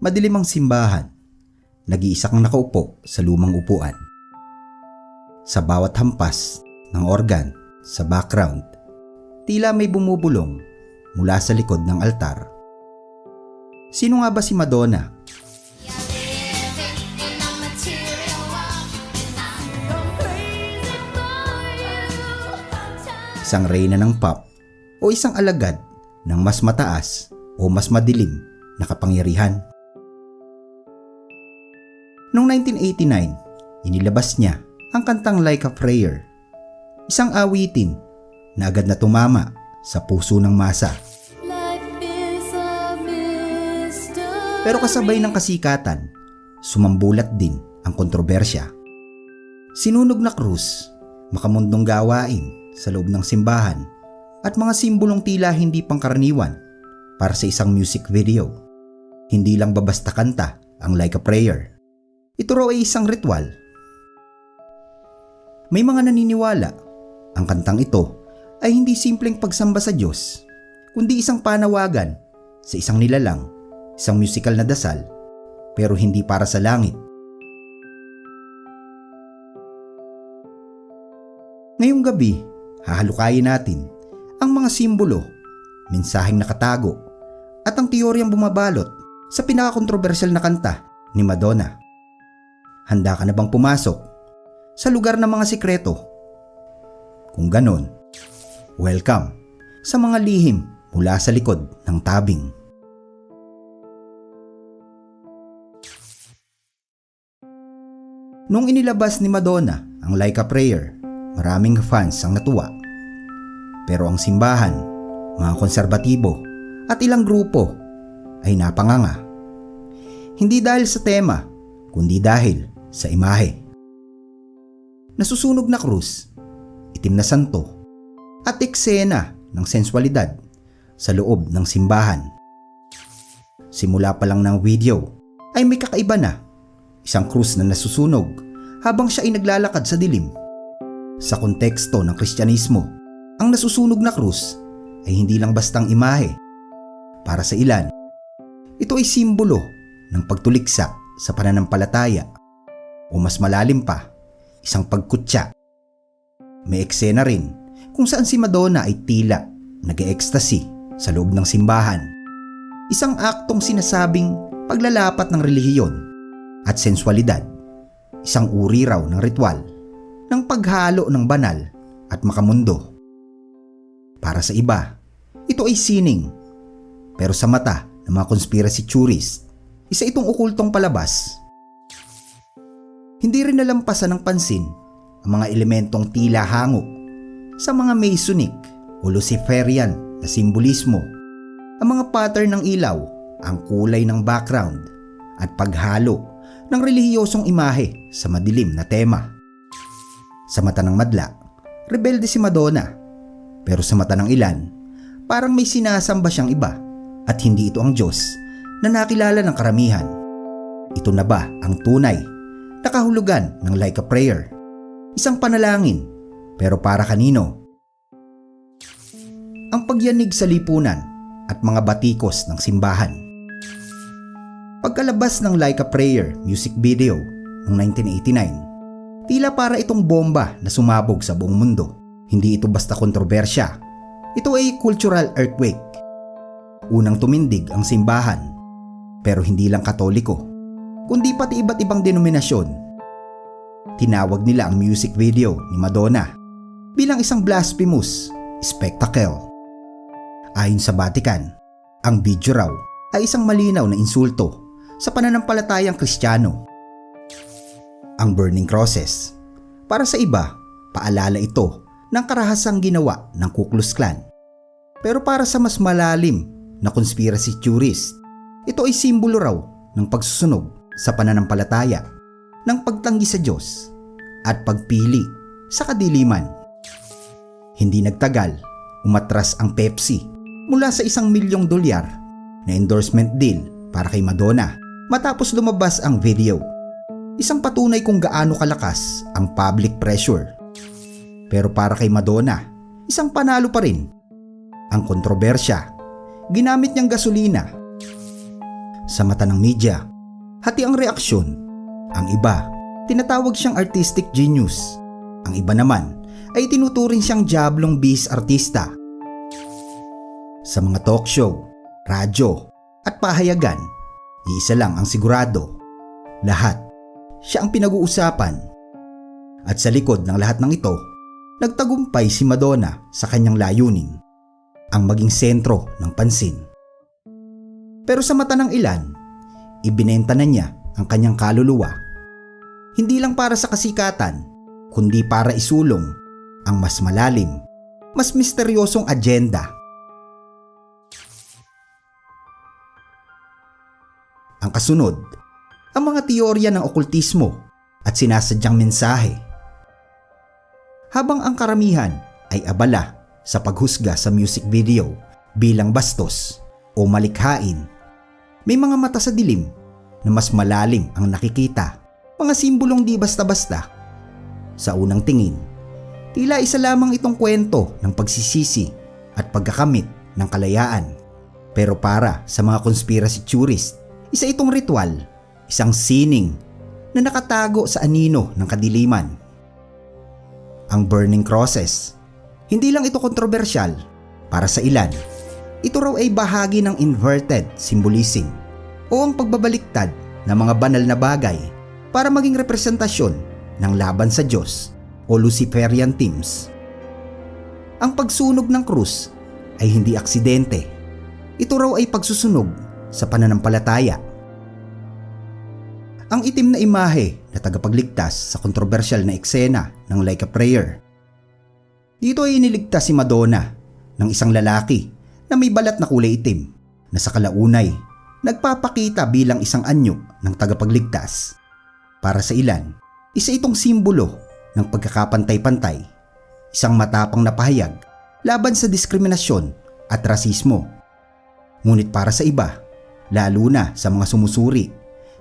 Madilim ang simbahan. Nag-iisa kang nakaupo sa lumang upuan. Sa bawat hampas ng organ sa background, tila may bumubulong mula sa likod ng altar. Sino nga ba si Madonna? Isang reyna ng pop o isang alagad ng mas mataas o mas madilim na kapangyarihan? Noong 1989, inilabas niya ang kantang Like a Prayer, isang awitin na agad na tumama sa puso ng masa. Pero kasabay ng kasikatan, sumambulat din ang kontrobersya. Sinunog na krus, makamundong gawain sa loob ng simbahan at mga simbolong tila hindi pangkaraniwan para sa isang music video. Hindi lang babasta kanta ang Like a Prayer. Ito raw ay isang ritual. May mga naniniwala ang kantang ito ay hindi simpleng pagsamba sa Diyos, kundi isang panawagan sa isang nilalang, isang musical na dasal, pero hindi para sa langit. Ngayong gabi, hahalukayin natin ang mga simbolo, mensaheng nakatago, at ang teoryang bumabalot sa pinakakontrobersyal na kanta ni Madonna. Handa ka na bang pumasok sa lugar ng mga sikreto? Kung ganon, welcome sa mga lihim mula sa likod ng tabing. Nung inilabas ni Madonna ang Like a Prayer, maraming fans ang natuwa. Pero ang simbahan, mga konserbatibo at ilang grupo ay napanganga. Hindi dahil sa tema, kundi dahil sa imahe. Nasusunog na krus, itim na santo, at eksena ng sensualidad sa loob ng simbahan. Simula pa lang ng video ay may kakaiba na isang krus na nasusunog habang siya ay naglalakad sa dilim. Sa konteksto ng Kristyanismo, ang nasusunog na krus ay hindi lang bastang imahe. Para sa ilan, ito ay simbolo ng pagtuliksa sa pananampalataya o mas malalim pa, isang pagkutya. May eksena rin kung saan si Madonna ay tila nag-ecstasy sa loob ng simbahan. Isang aktong sinasabing paglalapat ng relihiyon at sensualidad. Isang uri raw ng ritual ng paghalo ng banal at makamundo. Para sa iba, ito ay sining. Pero sa mata ng mga conspiracy theorists, isa itong okultong palabas. Hindi rin nalampasan ng pansin ang mga elementong tila hango sa mga Masonic o Luciferian na simbolismo, ang mga pattern ng ilaw, ang kulay ng background, at paghalo ng relihiyosong imahe sa madilim na tema. Sa mata ng madla, rebelde si Madonna. Pero sa mata ng ilan, parang may sinasamba siyang iba at hindi ito ang Diyos na nakilala ng karamihan. Ito na ba ang tunay na kahulugan ng like a prayer? Isang panalangin, pero para kanino? Ang pagyanig sa lipunan at mga batikos ng simbahan. Pagkalabas ng Like a Prayer music video noong 1989, tila para itong bomba na sumabog sa buong mundo. Hindi ito basta kontrobersya. Ito ay cultural earthquake. Unang tumindig ang simbahan, pero hindi lang katoliko, kundi pati iba't ibang denominasyon. Tinawag nila ang music video ni Madonna bilang isang blasphemous spectacle. Ayon sa Vatican, ang video raw ay isang malinaw na insulto sa pananampalatayang kristyano. Ang burning crosses. Para sa iba, paalala ito ng karahasang ginawa ng Ku Klux Klan. Pero para sa mas malalim na conspiracy theorist, ito ay simbolo raw ng pagsusunog sa pananampalataya, ng pagtanggi sa Diyos, at pagpili sa kadiliman. Hindi nagtagal, umatras ang Pepsi mula sa isang milyong dolyar na endorsement deal para kay Madonna matapos lumabas ang video. Isang patunay kung gaano kalakas ang public pressure. Pero para kay Madonna, isang panalo pa rin. Ang kontrobersya, ginamit niyang gasolina. sa mata ng media. Hati ang reaksyon. Ang iba, tinatawag siyang artistic genius. Ang iba naman ay tinuturing siyang jablong bis artista. Sa mga talk show, radyo, at pahayagan, iisa lang ang sigurado. Lahat, siya ang pinag-uusapan. At sa likod ng lahat ng ito, nagtagumpay si Madonna sa kanyang layunin, ang maging sentro ng pansin. Pero sa mata ng ilan, ibinenta na niya ang kanyang kaluluwa. Hindi lang para sa kasikatan, kundi para isulong ang mas malalim, mas misteryosong agenda. Ang kasunod, ang mga teorya ng okultismo at sinasadyang mensahe. Habang ang karamihan ay abala sa paghusga sa music video bilang bastos o malikhain, may mga mata sa dilim na mas malalim ang nakikita, mga simbolong di basta-basta. Sa unang tingin, tila isa lamang itong kwento ng pagsisisi at pagkakamit ng kalayaan. Pero para sa mga conspiracy theorist, isa itong ritual, isang sining na nakatago sa anino ng kadiliman. Ang burning crosses. Hindi lang ito kontrobersyal para sa ilan. Ito raw ay bahagi ng inverted symbolism o ang pagbabaliktad ng mga banal na bagay para maging representasyon ng laban sa Diyos o Luciferian teams. Ang pagsunog ng krus ay hindi aksidente. Ito raw ay pagsusunog sa pananampalataya. Ang itim na imahe na tagapagligtas sa kontrobersyal na eksena ng Like a Prayer. Dito ay iniligtas si Madonna ng isang lalaki na may balat na kulay itim na sa kalaunay nagpapakita bilang isang anyo ng tagapagligtas. Para sa ilan, isa itong simbolo ng pagkakapantay-pantay, isang matapang na pahayag laban sa diskriminasyon at rasismo. Ngunit para sa iba, lalo na sa mga sumusuri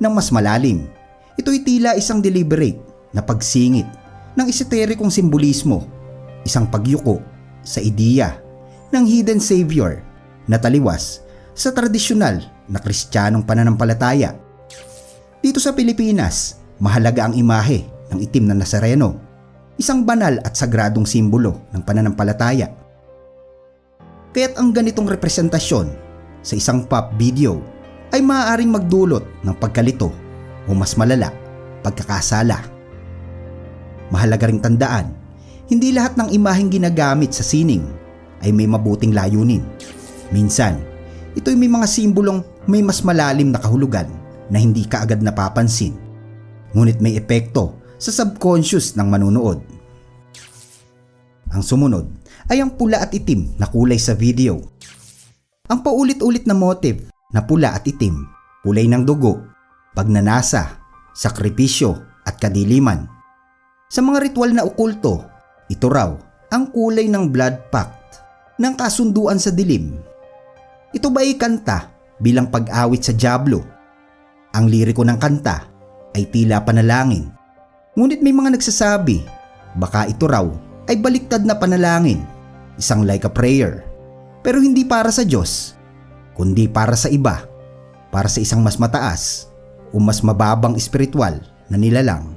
ng mas malalim, ito'y tila isang deliberate na pagsingit ng esoterikong simbolismo, isang pagyuko sa ideya ng hidden savior na taliwas sa tradisyonal na kristyanong pananampalataya. Dito sa Pilipinas, mahalaga ang imahe ng itim na Nazareno, isang banal at sagradong simbolo ng pananampalataya. Kaya't ang ganitong representasyon sa isang pop video ay maaaring magdulot ng pagkalito o mas malala, pagkakasala. Mahalaga ring tandaan, hindi lahat ng imaheng ginagamit sa sining ay may mabuting layunin. Minsan, ito'y may mga simbolong may mas malalim na kahulugan na hindi kaagad napapansin. Ngunit may epekto sa subconscious ng manunood. Ang sumunod ay ang pula at itim na kulay sa video. Ang paulit-ulit na motive na pula at itim, kulay ng dugo, pagnanasa, sakripisyo at kadiliman. Sa mga ritual na okulto, ito raw ang kulay ng blood pact ng kasunduan sa dilim. Ito ba ay kanta bilang pag-awit sa Diablo? Ang liriko ng kanta ay tila panalangin. Ngunit may mga nagsasabi, baka ito raw ay baliktad na panalangin, isang like a prayer. Pero hindi para sa Diyos, kundi para sa iba, para sa isang mas mataas o mas mababang espiritual na nilalang.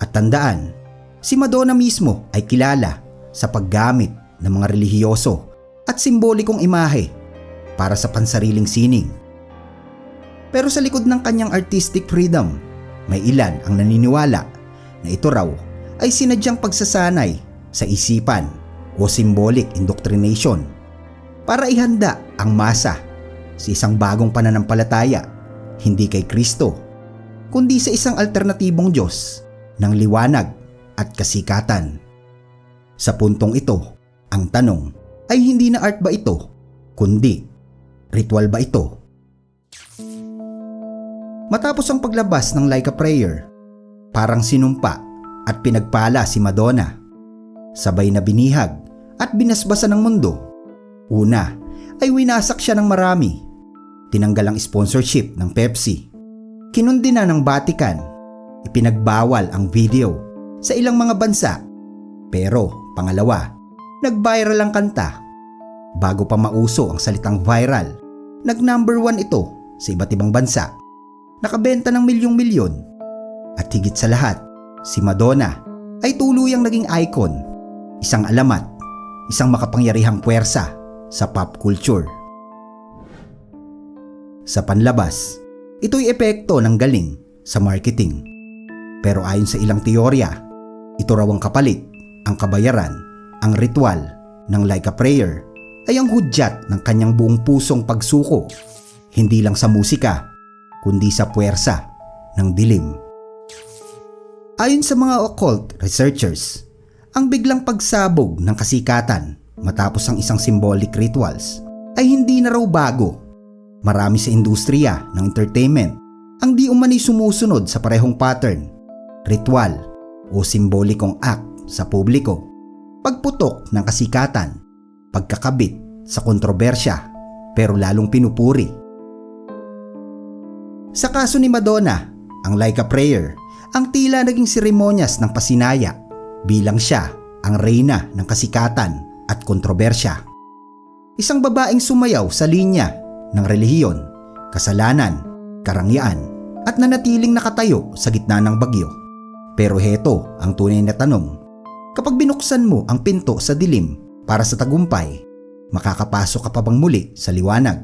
At tandaan, si Madonna mismo ay kilala sa paggamit ng mga relihiyoso at simbolikong imahe para sa pansariling sining. Pero sa likod ng kanyang artistic freedom, may ilan ang naniniwala na ito raw ay sinadyang pagsasanay sa isipan o symbolic indoctrination para ihanda ang masa sa isang bagong pananampalataya, hindi kay Kristo, kundi sa isang alternatibong Diyos ng liwanag at kasikatan. Sa puntong ito, ang tanong ay hindi na art ba ito, kundi ritual ba ito? Matapos ang paglabas ng Like a Prayer, parang sinumpa at pinagpala si Madonna. Sabay na binihag at binasbasa ng mundo. Una ay winasak siya ng marami. Tinanggal ang sponsorship ng Pepsi. Kinundi na ng Vatican. Ipinagbawal ang video sa ilang mga bansa. Pero pangalawa, nag-viral ang kanta. Bago pa mauso ang salitang viral, nag number one ito sa iba't ibang bansa. Nakabenta ng milyong-milyon. At higit sa lahat, si Madonna ay tuluyang naging icon, isang alamat, isang makapangyarihang puwersa sa pop culture. Sa panlabas, ito'y epekto ng galing sa marketing. Pero ayon sa ilang teorya, ito raw ang kapalit, ang kabayaran, ang ritual ng like a prayer ay ang hudyat ng kanyang buong pusong pagsuko, hindi lang sa musika, kundi sa puwersa ng dilim. Ayon sa mga occult researchers, ang biglang pagsabog ng kasikatan matapos ang isang symbolic rituals ay hindi na raw bago. Marami sa industriya ng entertainment ang di umani sumusunod sa parehong pattern, ritual o simbolikong act sa publiko, pagputok ng kasikatan, pagkakabit sa kontrobersya pero lalong pinupuri. Sa kaso ni Madonna, ang Like a Prayer, ang tila naging seremonyas ng pasinaya bilang siya ang reyna ng kasikatan at kontrobersya. Isang babaeng sumayaw sa linya ng relihiyon, kasalanan, karangyaan at nanatiling nakatayo sa gitna ng bagyo. Pero heto ang tunay na tanong. Kapag binuksan mo ang pinto sa dilim para sa tagumpay, makakapasok ka pa bang muli sa liwanag?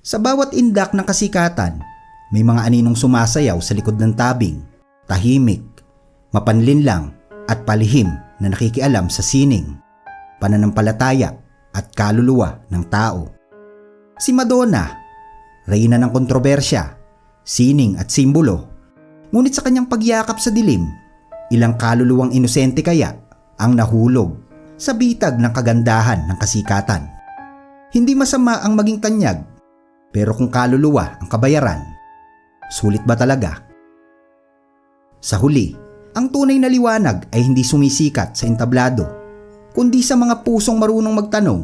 Sa bawat indak ng kasikatan, may mga aninong sumasayaw sa likod ng tabing, tahimik, mapanlinlang at palihim na nakikialam sa sining, pananampalataya at kaluluwa ng tao. Si Madonna, reyna ng kontrobersya, sining at simbolo, ngunit sa kanyang pagyakap sa dilim, ilang kaluluwang inosente kaya ang nahulog sa bitag ng kagandahan ng kasikatan. Hindi masama ang maging tanyag, pero kung kaluluwa ang kabayaran, sulit ba talaga? Sa huli, ang tunay na liwanag ay hindi sumisikat sa entablado, kundi sa mga pusong marunong magtanong,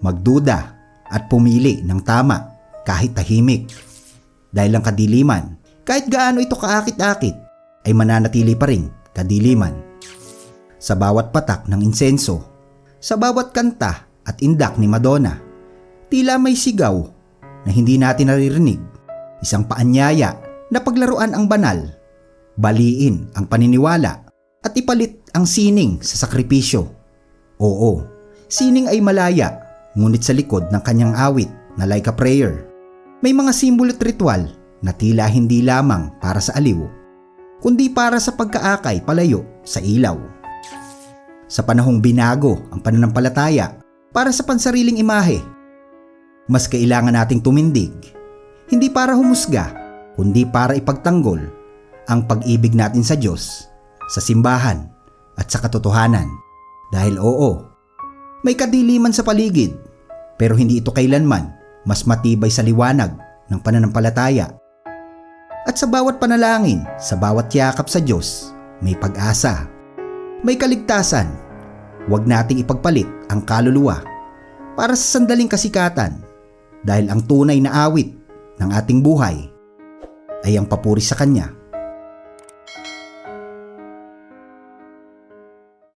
magduda at pumili ng tama kahit tahimik. Dahil ang kadiliman, kahit gaano ito kaakit-akit, ay mananatili pa rin kadiliman. Sa bawat patak ng insenso, sa bawat kanta at indak ni Madonna, tila may sigaw na hindi natin naririnig, isang paanyaya na paglaruan ang banal, baliin ang paniniwala at ipalit ang sining sa sakripisyo. Oo, sining ay malaya ngunit sa likod ng kanyang awit na like a prayer, may mga simbolo at ritual na tila hindi lamang para sa aliw, kundi para sa pagkaakay palayo sa ilaw. Sa panahong binago ang pananampalataya para sa pansariling imahe, mas kailangan nating tumindig, hindi para humusga, kundi para ipagtanggol ang pag-ibig natin sa Diyos, sa simbahan at sa katotohanan. Dahil oo, may kadiliman sa paligid, pero hindi ito kailanman mas matibay sa liwanag ng pananampalataya. At sa bawat panalangin, sa bawat yakap sa Diyos, may pag-asa. May kaligtasan. Huwag nating ipagpalit ang kaluluwa para sa sandaling kasikatan dahil ang tunay na awit ng ating buhay ay ang papuri sa Kanya